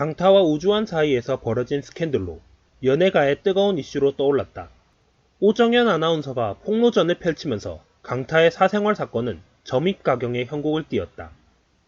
강타와 우주환 사이에서 벌어진 스캔들로 연예가의 뜨거운 이슈로 떠올랐다. 오정현 아나운서가 폭로전을 펼치면서 강타의 사생활 사건은 점입 가경의 형국을 띄었다.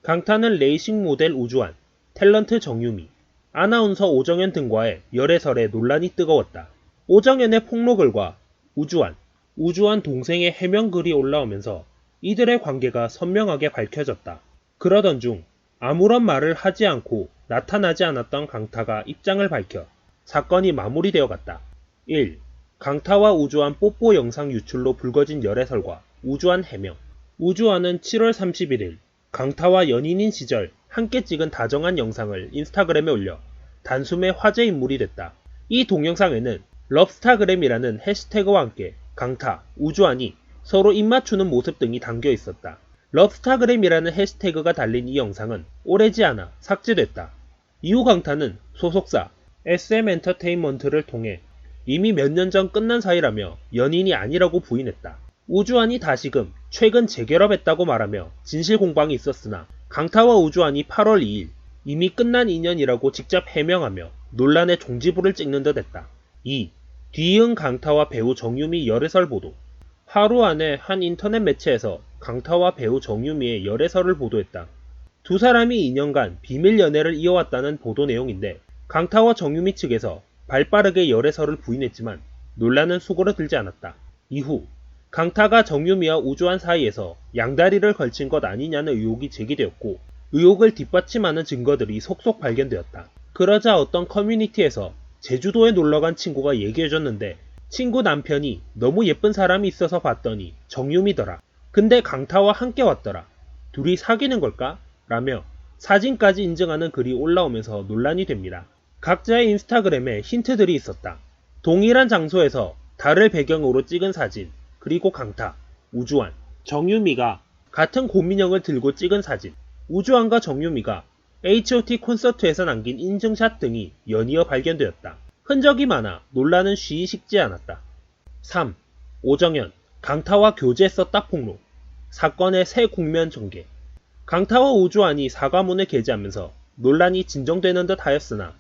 강타는 레이싱 모델 우주환, 탤런트 정유미, 아나운서 오정현 등과의 열애설에 논란이 뜨거웠다. 오정현의 폭로글과 우주환, 우주환 동생의 해명글이 올라오면서 이들의 관계가 선명하게 밝혀졌다. 그러던 중 아무런 말을 하지 않고 나타나지 않았던 강타가 입장을 밝혀 사건이 마무리되어 갔다. 1. 강타와 우주환 뽀뽀 영상 유출로 불거진 열애설과 우주환 해명. 우주환은 7월 31일 강타와 연인인 시절 함께 찍은 다정한 영상을 인스타그램에 올려 단숨에 화제 인물이 됐다. 이 동영상에는 럽스타그램이라는 해시태그와 함께 강타, 우주환이 서로 입맞추는 모습 등이 담겨 있었다. 럽스타그램이라는 해시태그가 달린 이 영상은 오래지 않아 삭제됐다. 이후 강타는 소속사 SM 엔터테인먼트를 통해 이미 몇 년 전 끝난 사이라며 연인이 아니라고 부인했다. 우주환이 다시금 최근 재결합했다고 말하며 진실 공방이 있었으나 강타와 우주환이 8월 2일 이미 끝난 인연이라고 직접 해명하며 논란의 종지부를 찍는 듯 했다. 2. 뒤이은 강타와 배우 정유미 열애설 보도 하루 안에 한 인터넷 매체에서 강타와 배우 정유미의 열애설을 보도했다. 두 사람이 2년간 비밀 연애를 이어왔다는 보도 내용인데 강타와 정유미 측에서 발빠르게 열애설을 부인했지만 논란은 수그러 들지 않았다. 이후 강타가 정유미와 우주환 사이에서 양다리를 걸친 것 아니냐는 의혹이 제기되었고 의혹을 뒷받침하는 증거들이 속속 발견되었다. 그러자 어떤 커뮤니티에서 제주도에 놀러간 친구가 얘기해줬는데 친구 남편이 너무 예쁜 사람이 있어서 봤더니 정유미더라. 근데 강타와 함께 왔더라. 둘이 사귀는 걸까? 라며 사진까지 인증하는 글이 올라오면서 논란이 됩니다. 각자의 인스타그램에 힌트들이 있었다. 동일한 장소에서 달을 배경으로 찍은 사진, 그리고 강타, 우주환, 정유미가 같은 고민형을 들고 찍은 사진, 우주환과 정유미가 H.O.T 콘서트에서 남긴 인증샷 등이 연이어 발견되었다. 흔적이 많아 논란은 쉬이 식지 않았다. 3. 오정현, 강타와 교제했었다 폭로. 사건의 새 국면 전개. 강타와 우주환이 사과문을 게재하면서 논란이 진정되는 듯 하였으나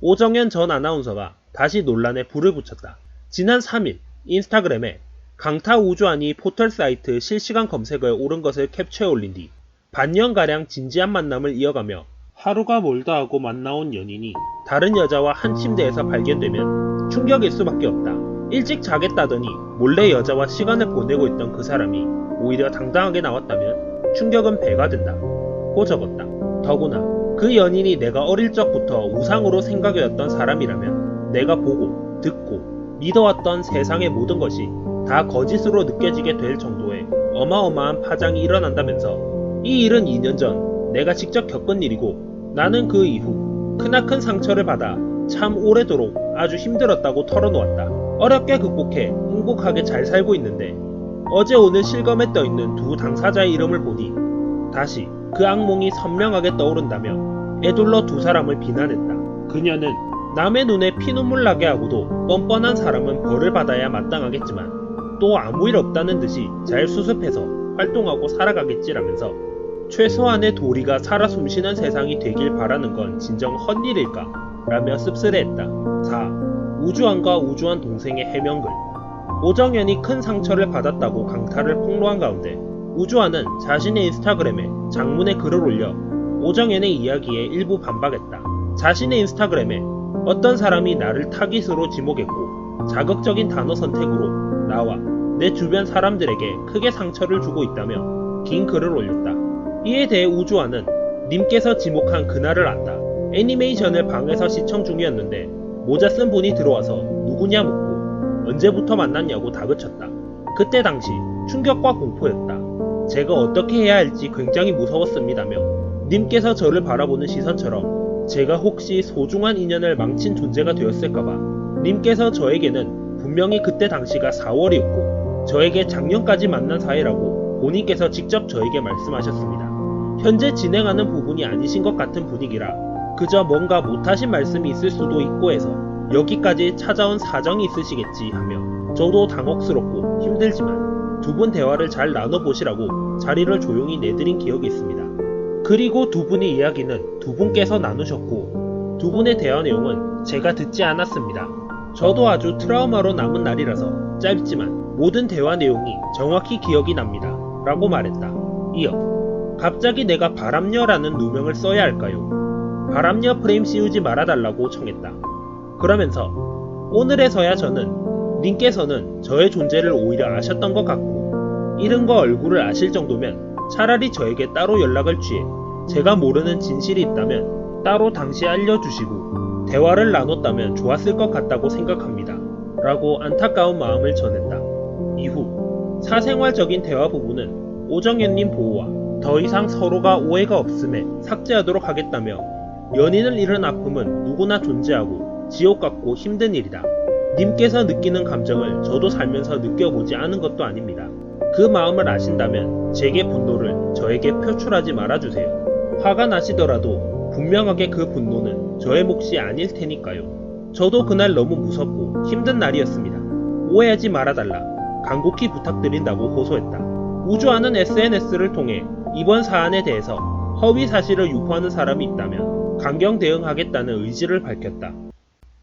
오정현 전 아나운서가 다시 논란에 불을 붙였다. 지난 3일 인스타그램에 강타 우주환이 포털 사이트 실시간 검색어에 오른 것을 캡처해 올린 뒤 반년가량 진지한 만남을 이어가며 하루가 멀다 하고 만나온 연인이 다른 여자와 한 침대에서 발견되면 충격일 수밖에 없다. 일찍 자겠다더니 몰래 여자와 시간을 보내고 있던 그 사람이 오히려 당당하게 나왔다면 충격은 배가 된다. 고 적었다. 더구나 그 연인이 내가 어릴 적부터 우상으로 생각해왔던 사람이라면 내가 보고 듣고 믿어왔던 세상의 모든 것이 다 거짓으로 느껴지게 될 정도의 어마어마한 파장이 일어난다면서 이 일은 2년 전 내가 직접 겪은 일이고 나는 그 이후 크나큰 상처를 받아 참 오래도록 아주 힘들었다고 털어놓았다. 어렵게 극복해 행복하게 잘 살고 있는데 어제 오늘 실검에 떠있는 두 당사자의 이름을 보니 다시 그 악몽이 선명하게 떠오른다며 애둘러 두 사람을 비난했다. 그녀는 남의 눈에 피눈물 나게 하고도 뻔뻔한 사람은 벌을 받아야 마땅하겠지만 또 아무 일 없다는 듯이 잘 수습해서 활동하고 살아가겠지라면서 최소한의 도리가 살아 숨쉬는 세상이 되길 바라는 건 진정 헛일일까? 라며 씁쓸해했다. 4. 우주환과 우주환 동생의 해명글 오정현이 큰 상처를 받았다고 강타를 폭로한 가운데 우주환은 자신의 인스타그램에 장문의 글을 올려 오정현의 이야기에 일부 반박했다. 자신의 인스타그램에 어떤 사람이 나를 타깃으로 지목했고 자극적인 단어 선택으로 나와 내 주변 사람들에게 크게 상처를 주고 있다며 긴 글을 올렸다. 이에 대해 우주환은 님께서 지목한 그날을 안다. 애니메이션을 방에서 시청 중이었는데 모자 쓴 분이 들어와서 누구냐 묻고 언제부터 만났냐고 다그쳤다. 그때 당시 충격과 공포였다. 제가 어떻게 해야 할지 굉장히 무서웠습니다며 님께서 저를 바라보는 시선처럼 제가 혹시 소중한 인연을 망친 존재가 되었을까봐 님께서 저에게는 분명히 그때 당시가 4월이었고 저에게 작년까지 만난 사이라고 본인께서 직접 저에게 말씀하셨습니다. 현재 진행하는 부분이 아니신 것 같은 분위기라 그저 뭔가 못하신 말씀이 있을 수도 있고 해서 여기까지 찾아온 사정이 있으시겠지 하며 저도 당혹스럽고 힘들지만 두 분 대화를 잘 나눠보시라고 자리를 조용히 내드린 기억이 있습니다. 그리고 두 분의 이야기는 두 분께서 나누셨고 두 분의 대화 내용은 제가 듣지 않았습니다. 저도 아주 트라우마로 남은 날이라서 짧지만 모든 대화 내용이 정확히 기억이 납니다. 라고 말했다. 이어 갑자기 내가 바람녀라는 누명을 써야 할까요? 바람녀 프레임 씌우지 말아달라고 청했다. 그러면서 오늘에서야 저는 님께서는 저의 존재를 오히려 아셨던 것 같고 이름과 얼굴을 아실 정도면 차라리 저에게 따로 연락을 취해 제가 모르는 진실이 있다면 따로 당시 알려주시고 대화를 나눴다면 좋았을 것 같다고 생각합니다. 라고 안타까운 마음을 전했다. 이후 사생활적인 대화 부분은 오정현님 보호와 더 이상 서로가 오해가 없음에 삭제하도록 하겠다며 연인을 잃은 아픔은 누구나 존재하고 지옥 같고 힘든 일이다. 님께서 느끼는 감정을 저도 살면서 느껴보지 않은 것도 아닙니다. 그 마음을 아신다면 제게 분노를 저에게 표출하지 말아주세요. 화가 나시더라도 분명하게 그 분노는 저의 몫이 아닐 테니까요. 저도 그날 너무 무섭고 힘든 날이었습니다. 오해하지 말아달라. 간곡히 부탁드린다고 호소했다. 우주하는 SNS를 통해 이번 사안에 대해서 허위 사실을 유포하는 사람이 있다면 강경 대응하겠다는 의지를 밝혔다.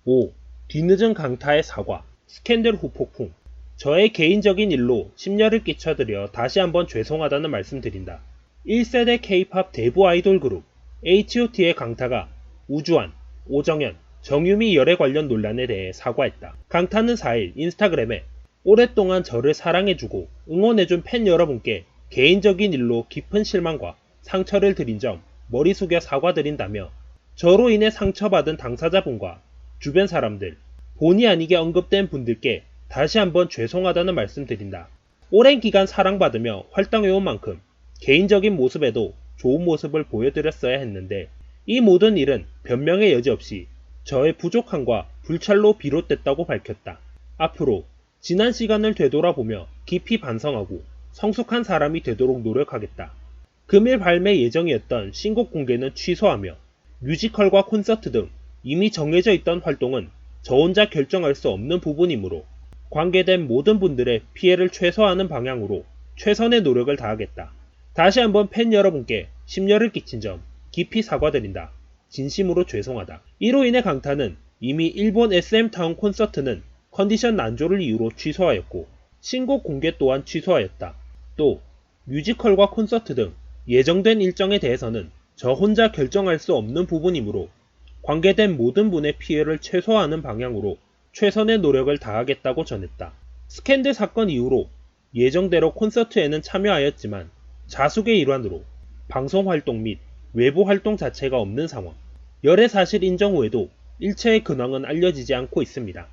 5. 뒤늦은 강타의 사과, 스캔들 후 폭풍. 저의 개인적인 일로 심려를 끼쳐드려 다시 한번 죄송하다는 말씀드린다. 1세대 K-팝 대부 아이돌 그룹 H.O.T의 강타가 우주환, 오정현, 정유미 열애 관련 논란에 대해 사과했다. 강타는 4일 인스타그램에 오랫동안 저를 사랑해주고 응원해준 팬 여러분께 개인적인 일로 깊은 실망과 상처를 드린 점 머리 숙여 사과드린다며 저로 인해 상처받은 당사자분과 주변 사람들, 본의 아니게 언급된 분들께 다시 한번 죄송하다는 말씀드린다. 오랜 기간 사랑받으며 활동해온 만큼 개인적인 모습에도 좋은 모습을 보여드렸어야 했는데 이 모든 일은 변명의 여지 없이 저의 부족함과 불찰로 비롯됐다고 밝혔다. 앞으로 지난 시간을 되돌아보며 깊이 반성하고 성숙한 사람이 되도록 노력하겠다. 금일 발매 예정이었던 신곡 공개는 취소하며 뮤지컬과 콘서트 등 이미 정해져 있던 활동은 저 혼자 결정할 수 없는 부분이므로 관계된 모든 분들의 피해를 최소화하는 방향으로 최선의 노력을 다하겠다. 다시 한번 팬 여러분께 심려를 끼친 점 깊이 사과드린다. 진심으로 죄송하다. 이로 인해 강타는 이미 일본 SM타운 콘서트는 컨디션 난조를 이유로 취소하였고 신곡 공개 또한 취소하였다. 또 뮤지컬과 콘서트 등 예정된 일정에 대해서는 저 혼자 결정할 수 없는 부분이므로 관계된 모든 분의 피해를 최소화하는 방향으로 최선의 노력을 다하겠다고 전했다. 스캔들 사건 이후로 예정대로 콘서트에는 참여하였지만 자숙의 일환으로 방송 활동 및 외부 활동 자체가 없는 상황. 열애 사실 인정 후에도 일체의 근황은 알려지지 않고 있습니다.